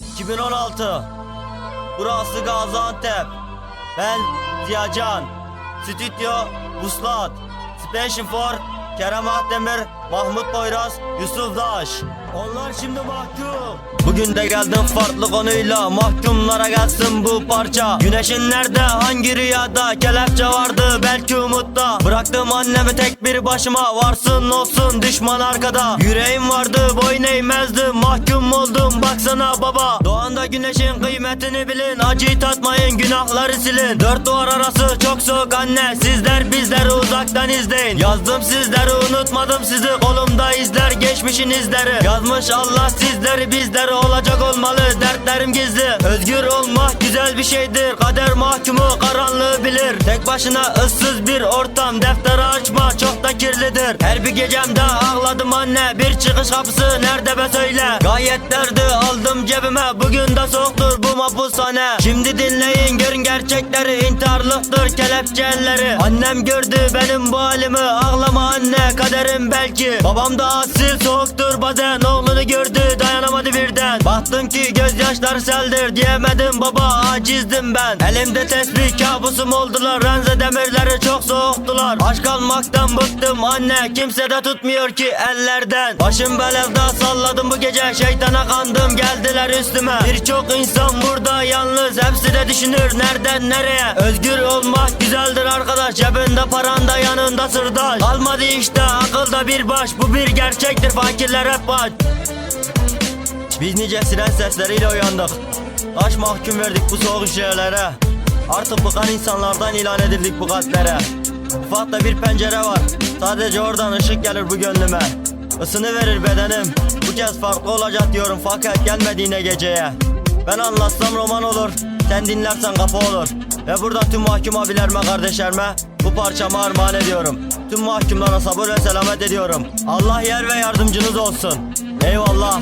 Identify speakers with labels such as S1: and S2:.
S1: 2016 Burası Gaziantep. Ben Ziyacan. Stüdyo Vuslat. Station for Kerem Akdemir Mahmut Poyraz Yusuf Daş Onlar şimdi mahkum. Bugün de geldim farklı konuyla. Mahkumlara gelsin bu parça. Güneşin nerede hangi rüyada? Kelepçe vardı belki umutta. Bıraktım annemi tek bir başıma. Varsın olsun düşman arkada. Yüreğim vardı boyun eğmezdim Mahkum oldum baksana baba. Doğanda güneşin kıymetini bilin. Acıyı tatmayın günahları silin. Dört duvar arası çok soğuk anne. Sizler bizleri uzaktan izleyin. Yazdım sizleri unutmadım sizi. Kolumda izler geçmişin izleri. Yazmış Allah sizleri bizleri olacak olmalı. Dertlerim gizli. Özgür olmak güzel bir şeydir. Kader mahkumu karanlığı bilir. Tek başına ıssız bir ortam. Defteri açma çok da kirlidir. Her bir gecemde ağladım anne. Bir çıkış kapısı nerede be söyle. Gayet derdi aldım cebime. Bugün de soğuktur bu mapushane. Şimdi dinleyin görün gerçekleri. İntiharlıktır kelepçe elleri Annem gördü benim bu halimi Ağlama anne kaderim belki. Babam da asil soğuktur bazen Oğlunu gördü dayanamadı birden. Baktım ki gözyaşları seldir Diyemedim baba acizdim ben. Elimde tesbih kabusum oldular Renze demirleri çok soğuktular. Aşk almaktan bıktım anne Kimse de tutmuyor ki ellerden. Başım belevda salladım bu gece Şeytana kandım geldiler üstüme. Birçok insan burada yalnız Hepsi de düşünür nereden nereye. Özgür olmak güzeldir arkadaş Cebinde paran da yanında sırdaş. Kalmadı işte akılda bir baş. Bu bir gerçektir fakirler hep aç biz nice siren sesleriyle uyandık. Kaç mahkum verdik bu soğuk şehirlere. Artık bıkan insanlardan ilan edildik bu kalplere Ufakta bir pencere var. Sadece oradan ışık gelir bu gönlüme. Isını verir bedenim. Bu kez farklı olacak diyorum. Fakat gelmedi yine geceye. Ben anlatsam roman olur. Sen dinlersen kapı olur Ve burada tüm mahkum abilerime kardeşlerime Bu parçamı armağan ediyorum. Tüm mahkumlara sabır ve selamet ediyorum. Allah yer ve yardımcınız olsun. Eyvallah